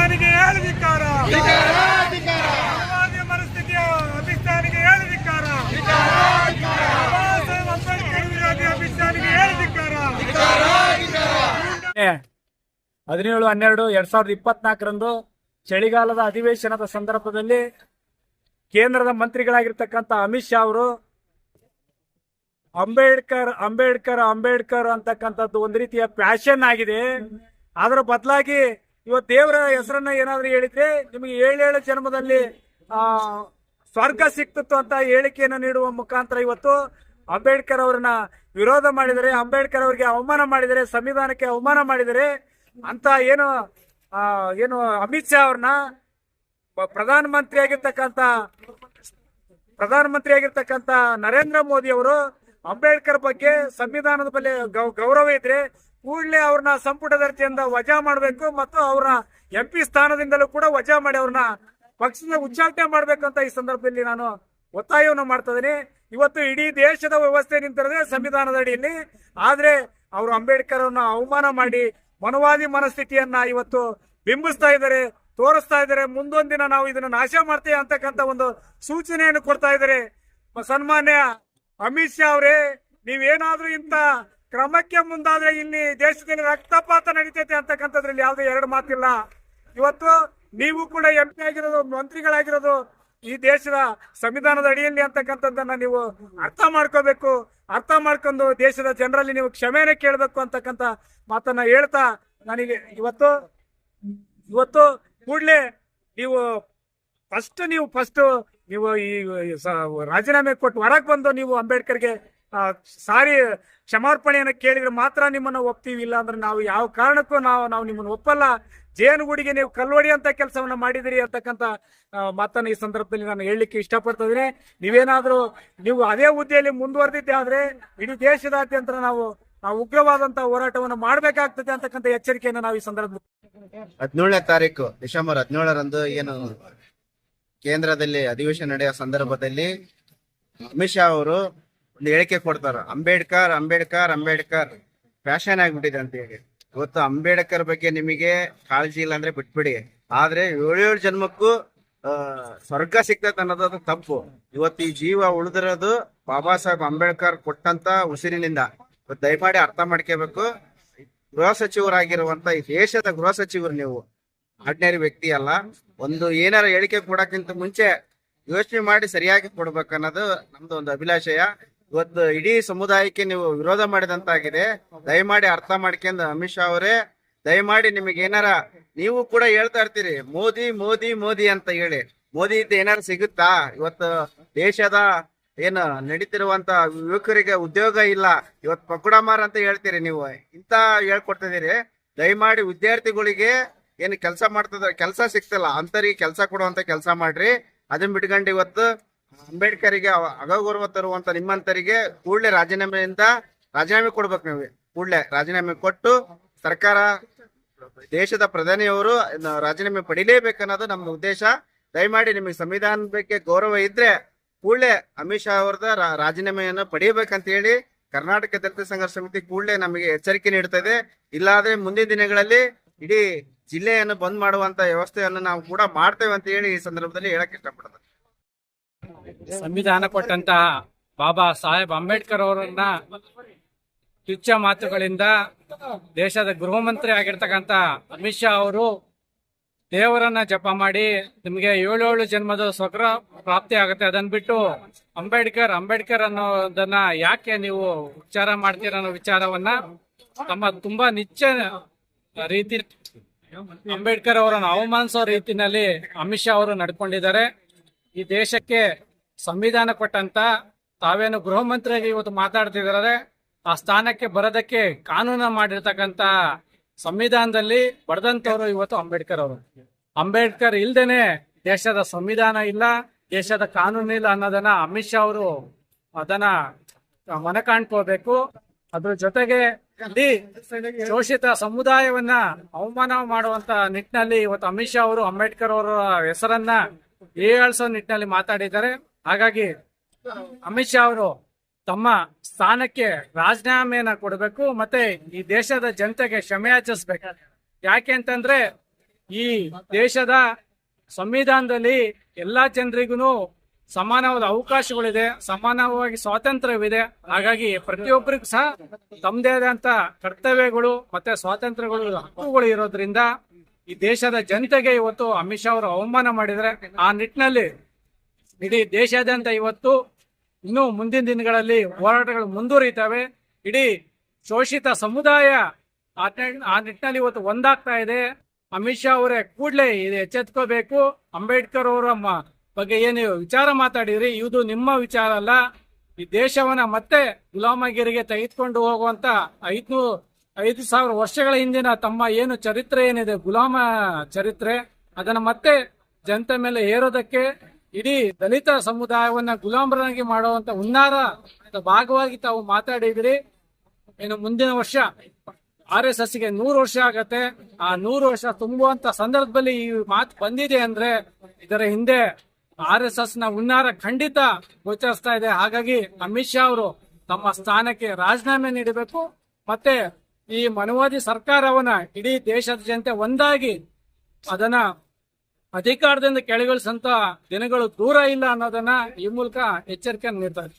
ಶಾನಿಗೆ ಹೇಳದಿಕ್ಕಾರ ಸಾಮಾನ್ಯ ಮನಸ್ಥಿತಿಯ ಶಾನಿಗೆ ಹೇಳದಿಕ್ಕಾರ ಹೇಳದಿಕ್ಕಾರ ಹದಿನೇಳು ಹನ್ನೆರಡು ಎರಡ್ ಸಾವಿರದ ಇಪ್ಪತ್ನಾಲ್ಕರಂದು ಚಳಿಗಾಲದ ಅಧಿವೇಶನದ ಸಂದರ್ಭದಲ್ಲಿ ಕೇಂದ್ರದ ಮಂತ್ರಿಗಳಾಗಿರ್ತಕ್ಕಂಥ ಅಮಿತ್ ಶಾ ಅವರು ಅಂಬೇಡ್ಕರ್ ಅಂಬೇಡ್ಕರ್ ಅಂಬೇಡ್ಕರ್ ಅಂತಕ್ಕಂಥದ್ದು ಒಂದು ರೀತಿಯ ಪ್ಯಾಷನ್ ಆಗಿದೆ. ಅದರ ಬದಲಾಗಿ ಇವತ್ತು ದೇವರ ಹೆಸರನ್ನ ಏನಾದ್ರೂ ಹೇಳಿದ್ರೆ ನಿಮಗೆ ಏಳೇಳು ಜನ್ಮದಲ್ಲಿ ಆ ಸ್ವರ್ಗ ಸಿಕ್ತಿತ್ತು ಅಂತ ಹೇಳಿಕೆಯನ್ನು ನೀಡುವ ಮುಖಾಂತರ ಇವತ್ತು ಅಂಬೇಡ್ಕರ್ ಅವರನ್ನ ವಿರೋಧ ಮಾಡಿದರೆ ಅಂಬೇಡ್ಕರ್ ಅವರಿಗೆ ಅವಮಾನ ಮಾಡಿದರೆ ಸಂವಿಧಾನಕ್ಕೆ ಅವಮಾನ ಮಾಡಿದರೆ ಅಂತ ಏನು ಆ, ಏನು ಅಮಿತ್ ಶಾ ಅವ್ರನ್ನ ಪ್ರಧಾನ ಮಂತ್ರಿ ಆಗಿರ್ತಕ್ಕಂಥ ಪ್ರಧಾನಮಂತ್ರಿ ಆಗಿರ್ತಕ್ಕಂತ ನರೇಂದ್ರ ಮೋದಿ ಅವರು ಅಂಬೇಡ್ಕರ್ ಬಗ್ಗೆ ಸಂವಿಧಾನದ ಗೌ- ಗೌರವ ಇದ್ರೆ ಕೂಡಲೇ ಅವ್ರನ್ನ ಸಂಪುಟ ದರ್ಜೆಯಿಂದ ವಜಾ ಮಾಡಬೇಕು ಮತ್ತು ಅವ್ರನ್ನ ಎಂ ಪಿ ಸ್ಥಾನದಿಂದಲೂ ಕೂಡ ವಜಾ ಮಾಡಿ ಅವ್ರನ್ನ ಪಕ್ಷದಿಂದ ಉಚ್ಚಾಟನೆ ಮಾಡಬೇಕಂತ ಈ ಸಂದರ್ಭದಲ್ಲಿ ನಾನು ಒತ್ತಾಯವನ್ನು ಮಾಡ್ತಾ ಇವತ್ತು ಇಡೀ ದೇಶದ ವ್ಯವಸ್ಥೆ ನಿಂತಿರೋದೇ ಸಂವಿಧಾನದ ಅಡಿಯಲ್ಲಿ. ಆದ್ರೆ ಅವರು ಅಂಬೇಡ್ಕರ್ ಅವ್ರನ್ನ ಅವಮಾನ ಮಾಡಿ ಮನವಾದಿ ಮನಸ್ಥಿತಿಯನ್ನ ಇವತ್ತು ಬಿಂಬಿಸ್ತಾ ಇದ್ದಾರೆ, ತೋರಿಸ್ತಾ ಇದ್ದಾರೆ. ಮುಂದೊಂದು ದಿನ ನಾವು ಇದನ್ನ ನಾಶ ಮಾಡ್ತೇವೆ ಅಂತಕ್ಕಂಥ ಒಂದು ಸೂಚನೆಯನ್ನು ಕೊಡ್ತಾ ಇದ್ದಾರೆ. ಸನ್ಮಾನ್ಯ ಅಮಿತ್ ಶಾ ಅವರೇ, ನೀವೇನಾದ್ರೂ ಇಂತ ಕ್ರಮಕ್ಕೆ ಮುಂದಾದ್ರೆ ಇಲ್ಲಿ ದೇಶದಲ್ಲಿ ರಕ್ತಪಾತ ನಡೀತೈತೆ ಅಂತಕ್ಕಂಥದ್ರಲ್ಲಿ ಯಾವುದೇ ಎರಡು ಮಾತಿಲ್ಲ. ಇವತ್ತು ನೀವು ಕೂಡ ಎಂ ಪಿ ಆಗಿರೋದು, ಮಂತ್ರಿಗಳಾಗಿರೋದು ಈ ದೇಶದ ಸಂವಿಧಾನದ ಅಡಿಯಲ್ಲಿ ಅಂತಕ್ಕಂಥದ್ದನ್ನ ನೀವು ಅರ್ಥ ಮಾಡ್ಕೋಬೇಕು. ಅರ್ಥ ಮಾಡ್ಕೊಂಡು ದೇಶದ ಜನರಲ್ಲಿ ನೀವು ಕ್ಷಮೆನೆ ಕೇಳಬೇಕು ಅಂತಕ್ಕಂಥ ಮಾತನ್ನ ಹೇಳ್ತಾ ನನಗೆ ಇವತ್ತು ಇವತ್ತು ಕೂಡಲೇ ನೀವು ಫಸ್ಟ್ ನೀವು ಫಸ್ಟ್ ನೀವು ಈ ರಾಜೀನಾಮೆ ಕೊಟ್ಟು ಹೊರಗೆ ಬಂದು ನೀವು ಅಂಬೇಡ್ಕರ್ಗೆ ಸಾರಿ ಕ್ಷಮಾರ್ಪಣೆಯನ್ನು ಕೇಳಿದ್ರೆ ಮಾತ್ರ ನಿಮ್ಮನ್ನ ಒಪ್ತೀವಿ ಇಲ್ಲ ಅಂದ್ರೆ ನಾವು ಯಾವ ಕಾರಣಕ್ಕೂ ನಾವು ನಾವು ನಿಮ್ಮನ್ನು ಒಪ್ಪಲ್ಲ. ಜೇನುಗೂಡಿಗೆ ನೀವು ಕಲ್ವಡಿ ಅಂತ ಕೆಲಸವನ್ನ ಮಾಡಿದಿರಿ ಅಂತಕ್ಕಂತ ಮಾತನ್ನ ಈ ಸಂದರ್ಭದಲ್ಲಿ ನಾನು ಹೇಳಲಿಕ್ಕೆ ಇಷ್ಟಪಡ್ತಾ ಇದ್ದೀನಿ ನೀವೇನಾದ್ರೂ, ನೀವು ಅದೇ ಹುದ್ದೆಯಲ್ಲಿ ಮುಂದುವರೆದಿದ್ದೆ ಆದ್ರೆ ಇಡೀ ದೇಶದಾದ್ಯಂತ ನಾವು ನಾವು ಹೋರಾಟವನ್ನು ಮಾಡಬೇಕಾಗ್ತದೆ ಅಂತಕ್ಕಂಥ ಎಚ್ಚರಿಕೆಯನ್ನು ನಾವು ಈ ಸಂದರ್ಭದಲ್ಲಿ ಹದಿನೇಳನೇ ತಾರೀಕು, ಡಿಸೆಂಬರ್ ಹದಿನೇಳರಂದು ಏನು ಕೇಂದ್ರದಲ್ಲಿ ಅಧಿವೇಶನ ನಡೆಯುವ ಸಂದರ್ಭದಲ್ಲಿ ಅಮಿತ್ ಶಾ ಅವರು ಒಂದು ಹೇಳಿಕೆ ಕೊಡ್ತಾರ, ಅಂಬೇಡ್ಕರ್ ಅಂಬೇಡ್ಕರ್ ಅಂಬೇಡ್ಕರ್. ಫ್ಯಾಷನ್ ಆಗ್ಬಿಟ್ಟಿದೆ ಅಂತ ಹೇಳಿ. ಇವತ್ತು ಅಂಬೇಡ್ಕರ್ ಬಗ್ಗೆ ನಿಮಗೆ ಕಾಳಜಿ ಇಲ್ಲ ಅಂದ್ರೆ ಬಿಟ್ಬಿಡಿ. ಆದ್ರೆ ಏಳೇಳು ಜನ್ಮಕ್ಕೂ ಸ್ವರ್ಗ ಸಿಗ್ತೈತೆ ಅನ್ನೋದು ತಪ್ಪು. ಇವತ್ತು ಈ ಜೀವ ಉಳಿದಿರೋದು ಬಾಬಾ ಸಾಹೇಬ್ ಅಂಬೇಡ್ಕರ್ ಕೊಟ್ಟಂತ ಉಸಿರಿನಿಂದ. ದಯಮಾಡಿ ಅರ್ಥ ಮಾಡ್ಕೋಬೇಕು. ಗೃಹ ಸಚಿವರಾಗಿರುವಂತ ಈ ದೇಶದ ಗೃಹ ಸಚಿವರು ನೀವು. ಆರ್ಡಿನರಿ ವ್ಯಕ್ತಿ ಅಲ್ಲ. ಒಂದು ಏನಾರ ಹೇಳಿಕೆ ಕೊಡಕ್ಕಿಂತ ಮುಂಚೆ ಯೋಚನೆ ಮಾಡಿ ಸರಿಯಾಗಿ ಕೊಡ್ಬೇಕನ್ನೋದು ನಮ್ದು ಒಂದು ಅಭಿಲಾಷಯ. ಇವತ್ತು ಇಡೀ ಸಮುದಾಯಕ್ಕೆ ನೀವು ವಿರೋಧ ಮಾಡಿದಂತಾಗಿದೆ. ದಯಮಾಡಿ ಅರ್ಥ ಮಾಡ್ಕೊಂಡು ಅಮಿತ್ ಶಾ ಅವರೇ, ದಯಮಾಡಿ ನಿಮಗೆ ಏನಾರ ನೀವು ಕೂಡ ಹೇಳ್ತಾ ಇರ್ತೀರಿ, ಮೋದಿ ಮೋದಿ ಮೋದಿ ಅಂತ ಹೇಳಿ. ಮೋದಿ ಇದ್ದ ಏನಾರ ಸಿಗುತ್ತಾ? ಇವತ್ತು ದೇಶದ ಏನ ನಡೀತಿರುವಂತ ಯುವಕರಿಗೆ ಉದ್ಯೋಗ ಇಲ್ಲ. ಇವತ್ತು ಮಾರ ಅಂತ ಹೇಳ್ತೀರಿ ನೀವು. ಇಂತ ಹೇಳ್ಕೊಡ್ತಿದ್ದೀರಿ ದಯಮಾಡಿ ವಿದ್ಯಾರ್ಥಿಗಳಿಗೆ ಏನು ಕೆಲಸ ಮಾಡ್ತದ ಕೆಲಸ ಸಿಗ್ತಿಲ್ಲ. ಅಂತರಿಗೆ ಕೆಲಸ ಕೊಡುವಂತ ಕೆಲಸ ಮಾಡ್ರಿ. ಅದನ್ನ ಬಿಟ್ಕೊಂಡು ಇವತ್ತು ಅಂಬೇಡ್ಕರಿಗೆ ಅಗೌರವ ತರುವಂತ ನಿಮ್ಮಂತರಿಗೆ ಕೂಡಲೇ ರಾಜೀನಾಮೆಯಿಂದ ರಾಜೀನಾಮೆ ಕೊಡ್ಬೇಕು ನೀವು. ಕೂಡಲೇ ರಾಜೀನಾಮೆ ಕೊಟ್ಟು ಸರ್ಕಾರ ದೇಶದ ಪ್ರಧಾನಿಯವರು ರಾಜೀನಾಮೆ ಪಡಿಲೇಬೇಕನ್ನೋದು ನಮ್ಮ ಉದ್ದೇಶ. ದಯಮಾಡಿ ನಿಮಗೆ ಸಂವಿಧಾನ ಬಗ್ಗೆ ಗೌರವ ಇದ್ರೆ ಕೂಡಲೇ ಅಮಿತ್ ಶಾ ಅವರದ ರಾಜೀನಾಮೆಯನ್ನು ಪಡೆಯಬೇಕಂತ ಹೇಳಿ ಕರ್ನಾಟಕ ದಲಿತ ಸಂಘರ್ಷ ಸಮಿತಿ ಕೂಡಲೇ ನಮಗೆ ಎಚ್ಚರಿಕೆ ನೀಡುತ್ತದೆ ಇಲ್ಲಾದ್ರೆ ಮುಂದಿನ ದಿನಗಳಲ್ಲಿ ಇಡೀ ಜಿಲ್ಲೆಯನ್ನು ಬಂದ್ ಮಾಡುವಂತ ವ್ಯವಸ್ಥೆಯನ್ನು ನಾವು ಕೂಡ ಮಾಡ್ತೇವೆ ಅಂತ ಹೇಳಿ ಈ ಸಂದರ್ಭದಲ್ಲಿ ಹೇಳಕ್ ಇಷ್ಟಪಡ್ತೇನೆ. ಸಂವಿಧಾನ ಕೊಟ್ಟಂತಹ ಬಾಬಾ ಸಾಹೇಬ್ ಅಂಬೇಡ್ಕರ್ ಅವರನ್ನ ತುಚ್ಛ ಮಾತುಗಳಿಂದ ದೇಶದ ಗೃಹ ಮಂತ್ರಿ ಆಗಿರ್ತಕ್ಕಂತ ಅಮಿತ್ ಶಾ ಅವರು ದೇವರನ್ನ ಜಪ ಮಾಡಿ ನಿಮಗೆ ಏಳೇಳು ಜನ್ಮದ ಸ್ವಗ್ರ ಪ್ರಾಪ್ತಿ ಆಗುತ್ತೆ. ಅದನ್ನ ಬಿಟ್ಟು ಅಂಬೇಡ್ಕರ್ ಅಂಬೇಡ್ಕರ್ ಅನ್ನೋದನ್ನ ಯಾಕೆ ನೀವು ಉಚ್ಚಾರ ಮಾಡ್ತೀರ ಅನ್ನೋ ವಿಚಾರವನ್ನ ತಮ್ಮ ತುಂಬಾ ನಿಚ್ಚ ರೀತಿ ಅಂಬೇಡ್ಕರ್ ಅವರನ್ನು ಅವಮಾನಿಸೋ ರೀತಿನಲ್ಲಿ ಅಮಿತ್ ಶಾ ಅವರು ನಡ್ಕೊಂಡಿದ್ದಾರೆ. ಈ ದೇಶಕ್ಕೆ ಸಂವಿಧಾನ ಕೊಟ್ಟಂತ ತಾವೇನು ಗೃಹ ಮಂತ್ರಿಯಾಗಿ ಇವತ್ತು ಮಾತಾಡ್ತಿದ್ದಾರೆ, ಆ ಸ್ಥಾನಕ್ಕೆ ಬರೋದಕ್ಕೆ ಕಾನೂನು ಮಾಡಿರ್ತಕ್ಕಂತ ಸಂವಿಧಾನದಲ್ಲಿ ಬರೆದಂತವ್ರು ಇವತ್ತು ಅಂಬೇಡ್ಕರ್ ಅವರು. ಅಂಬೇಡ್ಕರ್ ಇಲ್ದೇನೆ ದೇಶದ ಸಂವಿಧಾನ ಇಲ್ಲ, ದೇಶದ ಕಾನೂನು ಇಲ್ಲ ಅನ್ನೋದನ್ನ ಅಮಿತ್ ಶಾ ಅವರು ಅದನ್ನ ಮನ ಕಾಣ್ಕೋಬೇಕು ಅದ್ರ ಜೊತೆಗೆ ಶೋಷಿತ ಸಮುದಾಯವನ್ನ ಅವಮಾನ ಮಾಡುವಂತ ನಿಟ್ಟಿನಲ್ಲಿ ಇವತ್ತು ಅಮಿತ್ ಶಾ ಅವರು ಅಂಬೇಡ್ಕರ್ ಅವರ ಹೆಸರನ್ನ ಏಳ್ಸೋ ನಿಟ್ಟಿನಲ್ಲಿ ಮಾತಾಡಿದ್ದಾರೆ. ಹಾಗಾಗಿ ಅಮಿತ್ ಶಾ ಅವರು ತಮ್ಮ ಸ್ಥಾನಕ್ಕೆ ರಾಜೀನಾಮೆಯನ್ನ ಕೊಡಬೇಕು ಮತ್ತೆ ಈ ದೇಶದ ಜನತೆಗೆ ಕ್ಷಮೆಯಾಚಿಸ್ಬೇಕು ಯಾಕೆ ಅಂತಂದ್ರೆ ಈ ದೇಶದ ಸಂವಿಧಾನದಲ್ಲಿ ಎಲ್ಲಾ ಜನರಿಗೂ ಸಮಾನವಾದ ಅವಕಾಶಗಳಿದೆ, ಸಮಾನವಾಗಿ ಸ್ವಾತಂತ್ರ್ಯವಿದೆ. ಹಾಗಾಗಿ ಪ್ರತಿಯೊಬ್ಬರಿಗೂ ಸಹ ತಮ್ಮದೇ ಆದಂತ ಕರ್ತವ್ಯಗಳು ಮತ್ತೆ ಸ್ವಾತಂತ್ರ್ಯಗಳು ಹಕ್ಕುಗಳು ಇರೋದ್ರಿಂದ ಈ ದೇಶದ ಜನತೆಗೆ ಇವತ್ತು ಅಮಿತ್ ಶಾ ಅವರು ಅವಮಾನ ಮಾಡಿದ್ರೆ ಆ ನಿಟ್ಟಿನಲ್ಲಿ ಇಡೀ ದೇಶಾದ್ಯಂತ ಇವತ್ತು ಇನ್ನು ಮುಂದಿನ ದಿನಗಳಲ್ಲಿ ಹೋರಾಟಗಳು ಮುಂದುವರಿತವೆ. ಇಡೀ ಶೋಷಿತ ಸಮುದಾಯ ಆ ನಿಟ್- ನಿಟ್ಟಿನಲ್ಲಿ ಇವತ್ತು ಒಂದಾಗ್ತಾ ಇದೆ. ಅಮಿತ್ ಶಾ ಅವರೇ ಕೂಡಲೇ ಇದು ಎಚ್ಚೆತ್ಕೋಬೇಕು. ಅಂಬೇಡ್ಕರ್ ಅವರ ಬಗ್ಗೆ ಏನು ವಿಚಾರ ಮಾತಾಡಿದ್ರಿ? ಇದು ನಿಮ್ಮ ವಿಚಾರ ಅಲ್ಲ. ಈ ದೇಶವನ್ನ ಮತ್ತೆ ಗುಲಾಮಗಿರಿಗೆ ತೆಗೆದುಕೊಂಡು ಹೋಗುವಂತ ಐದ್ನೂರು ಐದು ಸಾವಿರ ವರ್ಷಗಳ ಹಿಂದಿನ ತಮ್ಮ ಏನು ಚರಿತ್ರೆ ಏನಿದೆ, ಗುಲಾಮ ಚರಿತ್ರೆ, ಅದನ್ನ ಮತ್ತೆ ಜನತೆ ಮೇಲೆ ಹೇರೋದಕ್ಕೆ ಇಡೀ ದಲಿತ ಸಮುದಾಯವನ್ನ ಗುಲಾಮರನ್ನಾಗಿ ಮಾಡುವಂತ ಹುನ್ನಾರ ಭಾಗವಾಗಿ ತಾವು ಮಾತಾಡಿದ್ರಿ. ಇನ್ನು ಮುಂದಿನ ವರ್ಷ ಆರ್ ಎಸ್ ಎಸ್ಗೆ ನೂರು ವರ್ಷ ಆಗತ್ತೆ. ಆ ನೂರು ವರ್ಷ ತುಂಬುವಂತ ಸಂದರ್ಭದಲ್ಲಿ ಈ ಮಾತು ಬಂದಿದೆ ಅಂದ್ರೆ ಇದರ ಹಿಂದೆ ಆರ್ ಎಸ್ ಎಸ್ನ ಹುನ್ನಾರ ಖಂಡಿತ ಗೋಚರಿಸ್ತಾ ಇದೆ. ಹಾಗಾಗಿ ಅಮಿತ್ ಶಾ ಅವರು ತಮ್ಮ ಸ್ಥಾನಕ್ಕೆ ರಾಜೀನಾಮೆ ನೀಡಬೇಕು. ಮತ್ತೆ ಈ ಮನುವಾದಿ ಸರ್ಕಾರವನ್ನ ಇಡೀ ದೇಶದ ಜನತೆ ಒಂದಾಗಿ ಅದನ್ನ ಅಧಿಕಾರದಿಂದ ಕೆಳಗಿಳಿಸಂತ ದಿನಗಳು ದೂರ ಇಲ್ಲ ಅನ್ನೋದನ್ನ ಈ ಮೂಲಕ ಎಚ್ಚರಿಕೆ ನೀಡ್ತಾರೆ